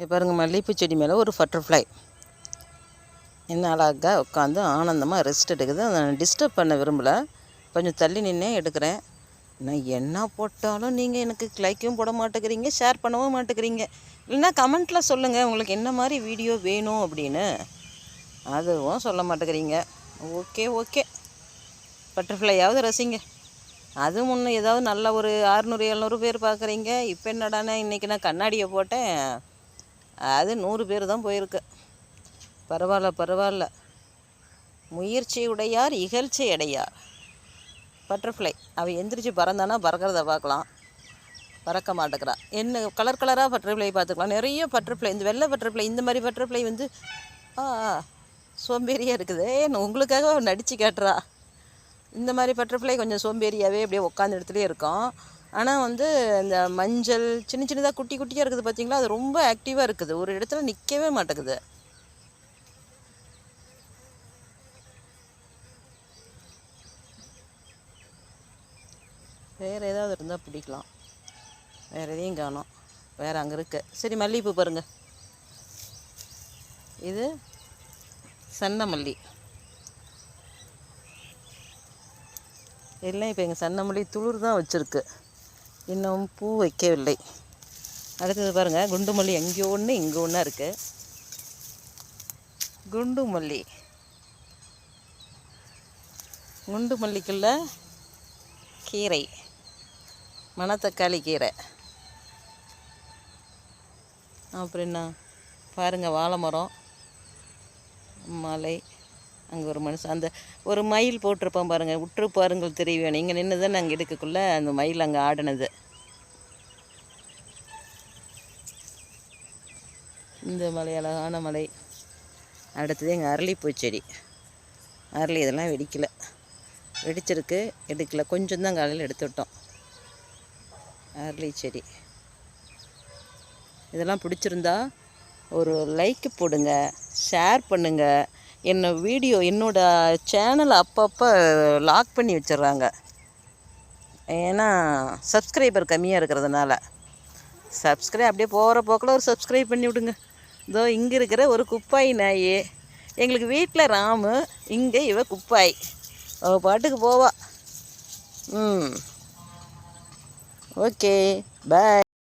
இங்கே பாருங்கள் மல்லிகைப்பூ செடி மேலே ஒரு பட்டர்ஃப்ளை என்ன அழகாக உட்காந்து ஆனந்தமாக ரெஸ்ட் எடுக்குது. அதை நான் டிஸ்டர்ப் பண்ண விரும்பலை. கொஞ்சம் தள்ளி நின்னே எடுக்கிறேன். நான் என்ன போட்டாலும் நீங்கள் எனக்கு லைக்கும் போட மாட்டேங்கிறீங்க ஷேர் பண்ணவும் மாட்டேங்கிறீங்க. இல்லைன்னா கமெண்ட்டில் சொல்லுங்கள் உங்களுக்கு என்ன மாதிரி வீடியோ வேணும் அப்படின்னு. அதுவும் சொல்ல மாட்டேங்கிறீங்க. Okay okay. பட்டர்ஃப்ளையாவது ரசிங்க. அது முன்னே ஏதாவது நல்ல ஒரு அறுநூறு எழுநூறு பேர் பார்க்குறீங்க இப்போ என்னடானே இன்றைக்கி நான் கண்ணாடியை போட்டேன். அது நூறு பேர் தான் போயிருக்கு. பரவாயில்ல பரவாயில்ல. முயற்சி உடையார் இகழ்ச்சி அடையார். பட்டர்ஃப்ளை. அவள் எந்திரிச்சு பறந்தானா பறக்கிறத பார்க்கலாம். பறக்க மாட்டேங்கிறா. என்ன கலர் கலராக பட்டர்ஃப்ளை பார்த்துக்கலாம். நிறைய பட்டர்ஃப்ளை இந்த வெள்ளை பட்டர்ஃப்ளை இந்த மாதிரி பட்டர்ஃப்ளை வந்து ஆ சோம்பேறியாக இருக்குது. ஏன்னு உங்களுக்காக நடித்து காட்டுறா. இந்த மாதிரி பட்டர்ஃப்ளை கொஞ்சம் சோம்பேறியாகவே அப்படியே உட்காந்து இடத்துலேயே இருக்கும் ஆனால் வந்து இந்த மஞ்சள் சின்ன சின்னதாக குட்டி குட்டியாக இருக்குது பார்த்தீங்களா அது ரொம்ப ஆக்டிவாக இருக்குது. ஒரு இடத்துல நிற்கவே மாட்டேங்குது. வேறு ஏதாவது இருந்தால் பிடிக்கலாம். வேறு எதையும் காணும். வேறு அங்கே இருக்குது சரி மல்லிகைப்பூ பாருங்கள் இது சன்ன மல்லி. எல்லாம் இப்போ எங்கள் சன்னமல்லி துளிர் தான் வச்சுருக்கு. இன்னும் பூ வைக்கவில்லை. அடுத்தது பாருங்கள் குண்டு மல்லி எங்கேயோ ஒன்று இங்கே ஒன்றா இருக்குது குண்டு மல்லி. குண்டு மல்லிக்குள்ள கீரை மணத்தக்காளி கீரை. அப்புறம் என்ன? பாருங்கள் வாழை மரம் மலை. அங்கே ஒரு மனுஷன் அந்த ஒரு மயில் போட்டிருப்போம் பாருங்கள் உற்று பாருங்கள் தெரிய இங்கே நின்று தான் நாங்கள் எடுக்கக்குள்ளே அந்த மயில் அங்கே ஆடினது. இந்த மலை அழகான மலை. அடுத்தது எங்கள் அரளிப்பூ செடி. அரளி இதெல்லாம் வெடிக்கலை. வெடிச்சிருக்கு எடுக்கல. கொஞ்சம் தான் காலையில் எடுத்து விட்டோம் அரளி செடி. இதெல்லாம் பிடிச்சிருந்தா ஒரு லைக் போடுங்க ஷேர் பண்ணுங்கள் என்னை வீடியோ என்னோட சேனலை அப்பப்போ லாக் பண்ணி வச்சிடுறாங்க ஏன்னா சப்ஸ்கிரைபர் கம்மியாக இருக்கிறதுனால. சப்ஸ்கிரைப் அப்படியே போகிற போக்கில் ஒரு சப்ஸ்கிரைப் பண்ணி விடுங்க. இதோ இங்கே இருக்கிற ஒரு குப்பாய் நாய். எங்களுக்கு வீட்டில் ராமு இங்கே இவ குப்பாய். அவ பாட்டுக்கு போவா. ம். ஓகே. பாய்